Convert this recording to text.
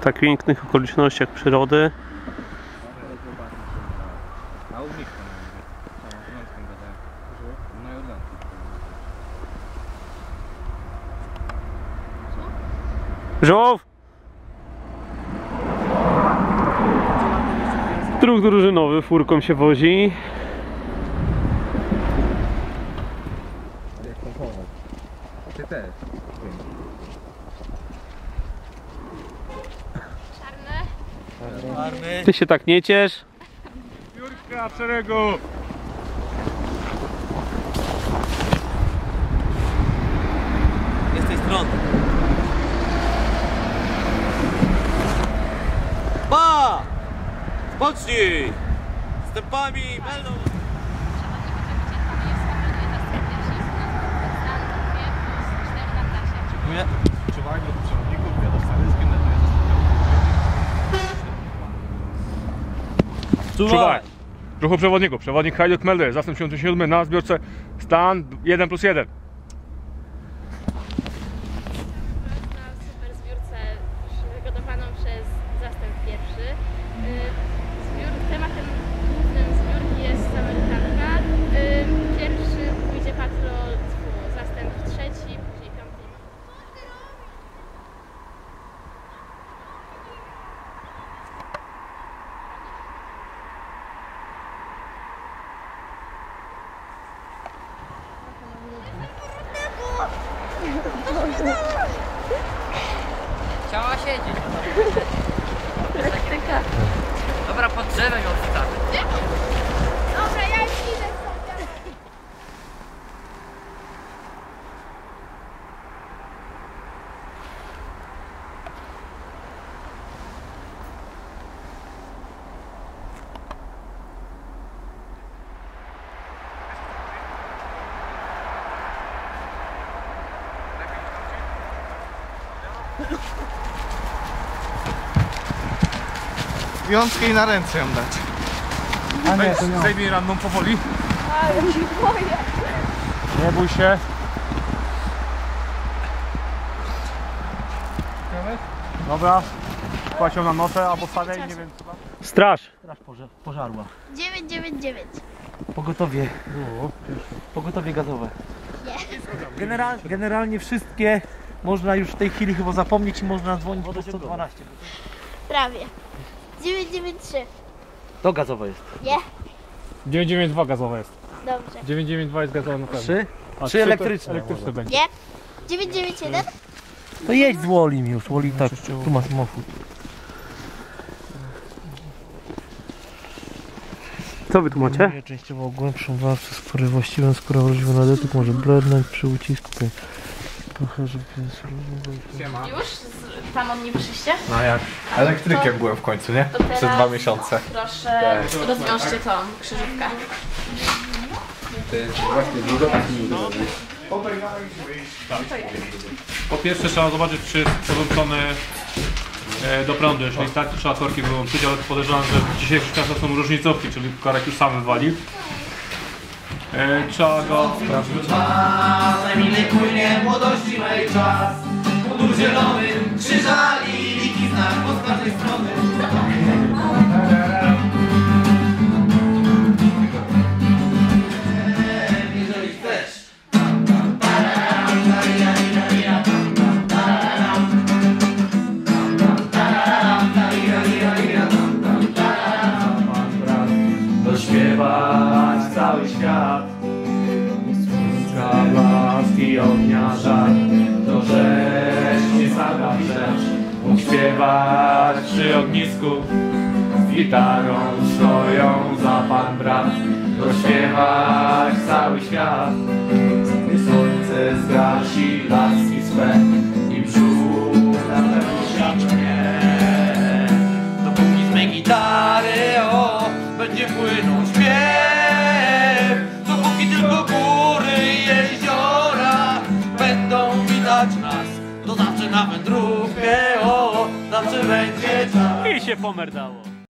tak pięknych okolicznościach przyrody. Żołów! Druk drużynowy furką się wozi. Ty też. Ty się tak nie ciesz. Piórka w szeregu! Nie z tej strony. Pa! Spocznij! Stępami melną! Czuwaj! Ruchu przewodników. Przewodnik Hajduk melduje. Zastęp 77 na zbiorce stan 1 plus 1. Chciała siedzieć. Dobra, pod drzewem ją Wiązkę i na ręce ją dać. Weź, Zajmij ranną powoli. Nie bój się. Dobra. Kładź ją na nosę albo stawiaj, nie wiem co tam. Straż! Straż poża- pożarła. 999. Pogotowie. Pogotowie gazowe. General, generalnie wszystkie można już w tej chwili chyba zapomnieć i można dzwonić po 112. Prawie. 993. To gazowe jest. Nie, 992 gazowa jest. dobrze. 992 jest gazowa na pewno. Trzy? A Trzy to elektryczne Elektryczne będzie. Nie. 991? To jedź z Wolim już. Woli tak. Tu ma samochód. Co wy tu macie? Częściowo głębszą warstwę skóry właściwą skóra wrażliwa na dotyk może blednąć przy ucisku. Trochę, żeby Już? Tam od niej wyszliście? No jak? Elektrykiem byłem w końcu, nie? To Przez dwa miesiące. Proszę, rozwiążcie tą krzyżówkę. Po pierwsze trzeba zobaczyć, czy jest podłączony e, do prądu. Jeżeli tak, to trzeba korki wyłączyć, ale podejrzewam, że w dzisiejszych czasach są różnicówki, czyli korek już sam wywali. E, trzeba go sprawdzić. Emily płynie młodości mej czas zielony, krzyżali, liki znak po każdej strony. Dośpiewać cały świat. Blask i ognia żar ognisku. Z gitarą stoją za pan brat. Dośpiewać cały świat. Gdy słońce zgasi laski swe I brzuch napełni światnie. Dopóki z mej gitary o będzie płynął śpiew. Dopóki tylko góry i jeziora Będą widać nas To zawsze na wędrówkę będzie czas I się pomerdało.